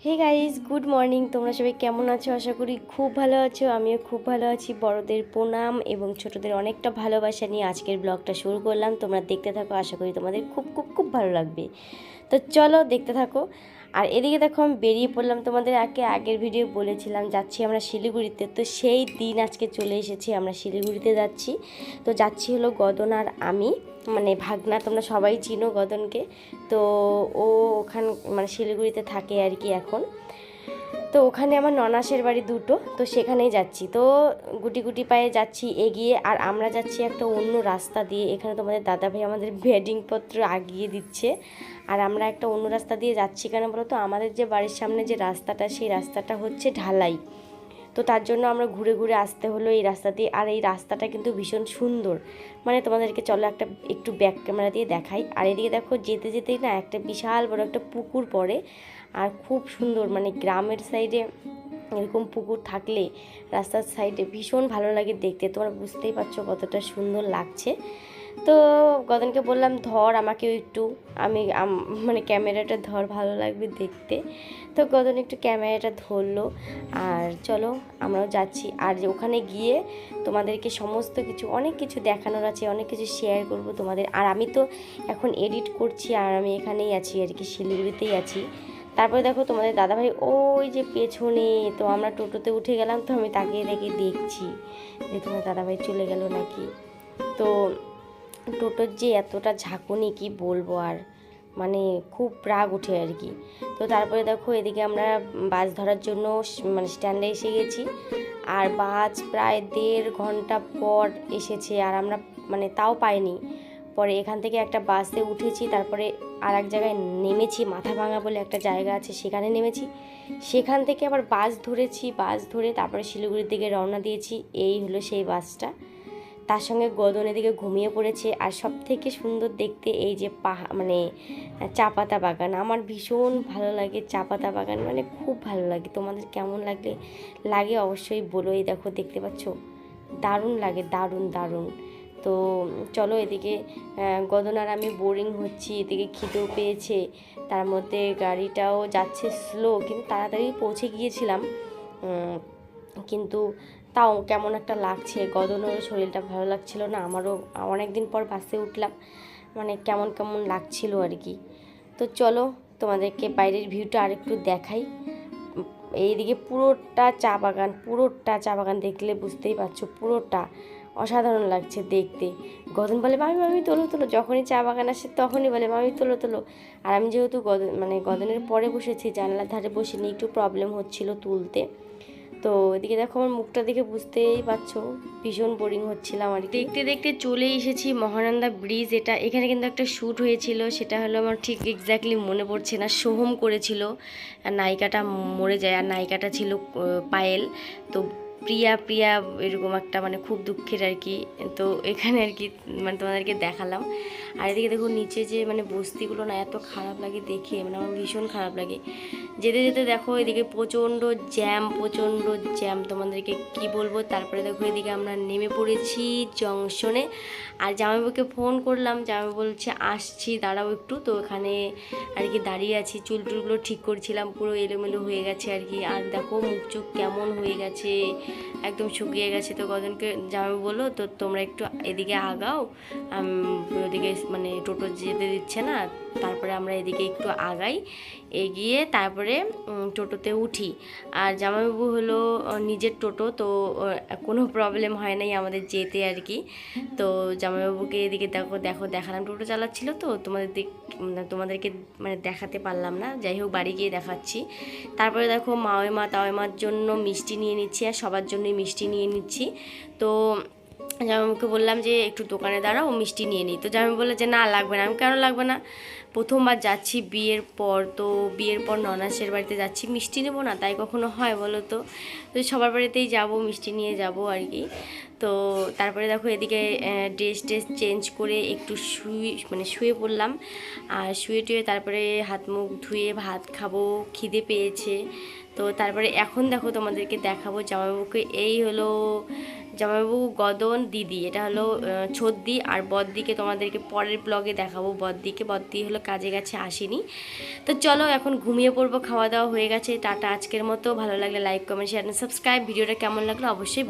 Hey guys good morning তোমরা সবাই কেমন আছো? আশা করি খুব ভালো আছো। আমিও খুব ভালো আছি। বড়দের প্রণাম এবং ছোটদের অনেকটা ভালোবাসা নিয়ে আজকের ব্লগটা শুরু করলাম। তোমরা দেখতে থাকো। আশা করি তোমাদের খুব খুব খুব ভালো লাগবে। তো চলো দেখতে থাকো। আর এদিকে দেখো আমি বেরিয়ে পড়লাম, তোমাদের আগে আগের ভিডিও বলেছিলাম যাচ্ছি আমরা শিলিগুড়িতে। তো সেই দিন আজকে চলে এসেছি, আমরা শিলিগুড়িতে যাচ্ছি। তো যাচ্ছি হলো গদন আর আমি মানে ভাগনা, তোমরা সবাই চিনো গদনকে। তো ও ওখান মানে শিলিগুড়িতে থাকে আর কি এখন। তো ওখানে আমার ননাসের বাড়ি দুটো, তো সেখানেই যাচ্ছি। তো গুটি গুটি পায়ে যাচ্ছি এগিয়ে, আর আমরা যাচ্ছি একটা অন্য রাস্তা দিয়ে। এখানে তোমাদের দাদাভাই আমাদের বেডিংপত্র আগিয়ে দিচ্ছে। আর আমরা একটা অন্য রাস্তা দিয়ে যাচ্ছি কেন বলো তো? আমাদের যে বাড়ির সামনে যে রাস্তাটা, সেই রাস্তাটা হচ্ছে ঢালাই। তো তার জন্য আমরা ঘুরে ঘুরে আসতে হলো এই রাস্তা দিয়ে আর এই রাস্তাটা কিন্তু ভীষণ সুন্দর। মানে তোমাদেরকে চলো একটা একটু ব্যাক ক্যামেরা দিয়ে দেখাই। আর এদিকে দেখো যেতে যেতেই না একটা বিশাল বড় একটা পুকুর পড়ে। আর খুব সুন্দর মানে গ্রামের সাইডে এরকম পুকুর থাকলে রাস্তার সাইডে ভীষণ ভালো লাগে দেখতে। তোমরা বুঝতেই পারছ কতটা সুন্দর লাগছে। তো গদনকে বললাম, ধর আমাকেও একটু, আমি মানে ক্যামেরাটা ধর, ভালো লাগবে দেখতে। তো গদন একটু ক্যামেরাটা ধরলো, আর চলো আমরাও যাচ্ছি। আর ওখানে গিয়ে তোমাদেরকে সমস্ত কিছু, অনেক কিছু দেখানোর আছে, অনেক কিছু শেয়ার করব তোমাদের। আর আমি তো এখন এডিট করছি, আর আমি এখানেই আছি, আর কি শিলিগুড়িতেই আছি। তারপরে দেখো তোমাদের দাদাভাই, ওই যে পেছনে, তো আমরা টোটোতে উঠে গেলাম, তো আমি তাকিয়ে দেখে দেখছি যে তোমার দাদাভাই চলে গেল নাকি? তো টোটোর যে এতটা ঝাঁকুনি, কি বলব আর? মানে খুব রাগ উঠে আর কি। তো তারপরে দেখো এদিকে আমরা বাস ধরার জন্য মানে স্ট্যান্ডে এসে গেছি। আর বাস প্রায় দেড় ঘণ্টা পর এসেছে আর আমরা মানে তাও পাইনি। পরে এখান থেকে একটা বাসে উঠেছি, তারপরে আর এক জায়গায় নেমেছি, মাথা ভাঙা বলে একটা জায়গা আছে, সেখানে নেমেছি। সেখান থেকে আবার বাস ধরেছি, বাস ধরে তারপরে শিলিগুড়ির দিকে রওনা দিয়েছি, এই হলো সেই বাসটা। তার সঙ্গে গদন এদিকে ঘুমিয়ে পড়েছে। আর সব থেকে সুন্দর দেখতে এই যে পাহা মানে চা পাতা বাগান। আমার ভীষণ ভালো লাগে চা পাতা বাগান। মানে খুব ভালো লাগে। তোমাদের কেমন লাগলে লাগে অবশ্যই বলো। এই দেখো দেখতে পাচ্ছ? দারুণ লাগে দারুণ দারুণ। তো চলো এদিকে আহ, গদন আর আমি বোরিং হচ্ছি। এদিকে খিদেও পেয়েছে। তার মধ্যে গাড়িটাও যাচ্ছে স্লো কিন্তু তাড়াতাড়ি পৌঁছে গিয়েছিলাম। কিন্তু তাও কেমন একটা লাগছে, গদনেরও শরীরটা ভালো লাগছিল না, আমারও অনেক দিন পর বাসে উঠলাম মানে কেমন কেমন লাগছিল আর কি। তো চলো তোমাদেরকে বাইরের ভিউটা আরেকটু দেখাই। এইদিকে পুরোটা চা বাগান, পুরোটা চা বাগান দেখলে বুঝতেই পারছ, পুরোটা অসাধারণ লাগছে দেখতে। গদন বলে, মামি মামি, তোলো তোলো। যখনই চা বাগান আসে তখনই বলে, মামি, তোলো তোলো। আর আমি যেহেতু গদন মানে গদনের পরে বসেছি, জানলার ধারে বসিনি, একটু প্রবলেম হচ্ছিল তুলতে। তো এদিকে দেখো আমার মুখটা দেখে বুঝতেই পারছ, ভীষণ বোরিং হচ্ছিলাম আর দেখতে দেখতে চলে এসেছি মহানন্দা ব্রিজ এটা এখানে কিন্তু একটা শ্যুট হয়েছিল, সেটা হলো আমার ঠিক এক্স্যাক্টলি মনে পড়ছে না, সোহম করেছিল, আর নায়িকাটা মরে যায়, আর নায়িকাটা ছিল পায়েল। তো প্রিয়া প্রিয়া এরকম একটা মানে খুব দুঃখের আর কি, তো এখানে আর কি মানে তোমাদেরকে দেখালাম। আর এদিকে দেখো নিচে যে মানে বস্তিগুলো না এত খারাপ লাগে দেখে মানে আমার ভীষণ খারাপ লাগে। যেতে যেতে দেখো এদিকে প্রচণ্ড জ্যাম প্রচণ্ড জ্যাম। তোমাদেরকে কি বলব? তারপরে দেখো এদিকে আমরা নেমে পড়েছি জংশনে। আর জামাইবাবুকে ফোন করলাম জামাই বলছে, আসছি, দাঁড়াও একটু। তো এখানে আর কি দাঁড়িয়ে আছি। চুল টুলগুলো ঠিক করছিলাম, পুরো এলোমেলো হয়ে গেছে আর কি। আর দেখো মুখ চোখ কেমন হয়ে গেছে, একদম শুকিয়ে গেছে। তো কজনকে জামাই বলল, তো তোমরা একটু এদিকে আগাও। ওদিকে মানে টোটো যেতে দিচ্ছে না। তারপরে আমরা এদিকে একটু আগাই, এগিয়ে তারপরে টোটোতে উঠি। আর জামাইবাবু হলো নিজের টোটো, তো কোনো প্রবলেম হয় নাই আমাদের যেতে আর কি। তো জামাইবাবুকে এদিকে দেখো দেখো, দেখালাম। টোটো চালাচ্ছিল তো, তোমাদের দিক মানে তোমাদেরকে মানে দেখাতে পারলাম না। যাই হোক, বাড়ি গিয়ে দেখাচ্ছি। তারপরে দেখো মা তাওয়ে মার জন্য মিষ্টি নিয়ে নিচ্ছি, আর সবার জন্যই মিষ্টি নিয়ে নিচ্ছি। তো জামাইবাবুকে বললাম যে একটু দোকানে দাঁড়াও, মিষ্টি নিয়ে নিই। তো জামাই বলল যে না, লাগবে না। আমি কেন লাগবে না? প্রথমবার যাচ্ছি বিয়ের পর, তো বিয়ের পর ননাসের বাড়িতে যাচ্ছি, মিষ্টি নেব না, তাই কখনো হয় বলো তো? তো সবার বাড়িতেই যাব, মিষ্টি নিয়ে যাব আর কি। তো তারপরে দেখো এদিকে ড্রেস ট্রেস চেঞ্জ করে একটু শুয়ে মানে শুয়ে পড়লাম। আর শুয়ে টুয়ে তারপরে হাত মুখ ধুয়ে ভাত খাব, খিদে পেয়েছে। তো তারপরে এখন দেখো তোমাদেরকে দেখাবো জামাইবাবুকে। এই হলো জামাইবাবু গদন দিদি, এটা হলো ছদ্দি। আর বদ্দিকে তোমাদেরকে পরের ব্লগে দেখাবো বদ্দিকে। বদ্দি হলো কাজে গেছে আসেনি। তো চলো এখন ঘুমিয়ে পড়ব, খাওয়া দাওয়া হয়ে গেছে। টাটা আজকের মতো। ভালো লাগলে লাইক কমেন্ট শেয়ার সাবস্ক্রাইব ভিডিওটা কেমন লাগল অবশ্যই।